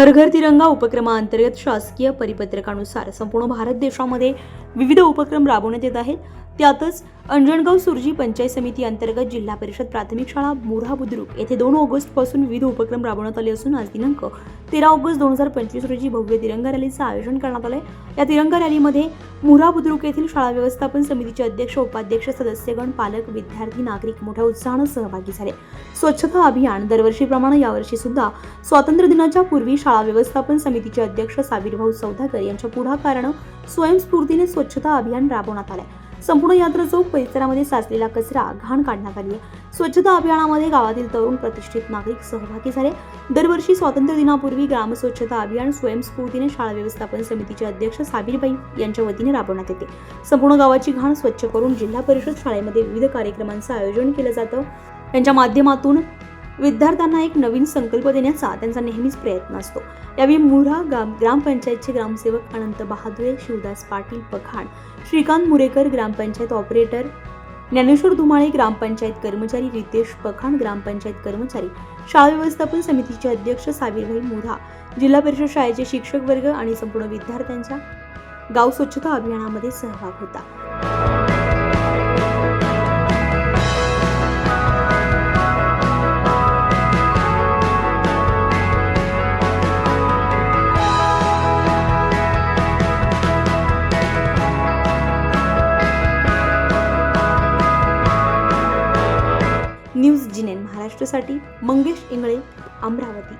हर घर तिरंगा उपक्रमाअंतर्गत शासकीय परिपत्रकानुसार संपूर्ण भारत देशामध्ये विविध उपक्रम राबवण्यात येत आहेत. त्यातच अंजणगाव सुरजी पंचायत समिती अंतर्गत जिल्हा परिषद प्राथमिक शाळा मुऱ्हा बुद्रुक येथे दोन ऑगस्टपासून विविध उपक्रम राबवण्यात आले असून आज दिनांक तेरा ऑगस्ट दोन हजार पंचवीस रोजी भव्य तिरंगा रॅलीचं आयोजन करण्यात आलंय. या तिरंगा रॅलीमध्ये मुऱ्हा बुद्रुक येथील शाळा व्यवस्थापन समितीचे अध्यक्ष उपाध्यक्ष सदस्यगण पालक विद्यार्थी नागरिक मोठ्या उत्साहानं सहभागी झाले. स्वच्छता अभियान दरवर्षीप्रमाणे यावर्षी सुद्धा स्वातंत्र्य दिनाच्या पूर्वी शाळा व्यवस्थापन समितीचे अध्यक्ष सावीरभाऊ सौदागर यांच्या पुढाकारानं स्वयंस्फूर्तीने स्वच्छता अभियान राबवण्यात आलंय. संपूर्ण यात्रा चौक परिसरामध्ये साचलेला कचरा घाण काढण्यात आली आहे. स्वच्छता अभियानामध्ये गावातील तरुण प्रतिष्ठित नागरिक सहभागी झाले. दरवर्षी स्वातंत्र्य दिनापूर्वी ग्राम स्वच्छता अभियान स्वयंस्फूर्तीने शाळा व्यवस्थापन समितीचे अध्यक्ष साबीरबाई यांच्या वतीने राबवण्यात येते. संपूर्ण गावाची घाण स्वच्छ करून जिल्हा परिषद शाळेमध्ये विविध कार्यक्रमांचं आयोजन केलं जातं. यांच्या माध्यमातून विद्यार्थ्यांना एक नवीन संकल्प देण्याचा त्यांचा नेहमीच प्रयत्न असतो. यावेळी मुरा ग्राम ग्रामपंचायतचे ग्रामसेवक अनंत बहादुरे शिवदास पाटील पखाण श्रीकांत मुरेकर ग्रामपंचायत ऑपरेटर ज्ञानेश्वर धुमाळे ग्रामपंचायत कर्मचारी रितेश पखाण ग्रामपंचायत कर्मचारी शाळा व्यवस्थापन समितीचे अध्यक्ष सावीरभाई मुधा जिल्हा परिषद शाळेचे शिक्षक वर्ग आणि संपूर्ण विद्यार्थ्यांचा गाव स्वच्छता अभियानामध्ये सहभाग होता. जिनेन महाराष्ट्रासाठी मंगेश इंगळे अमरावती.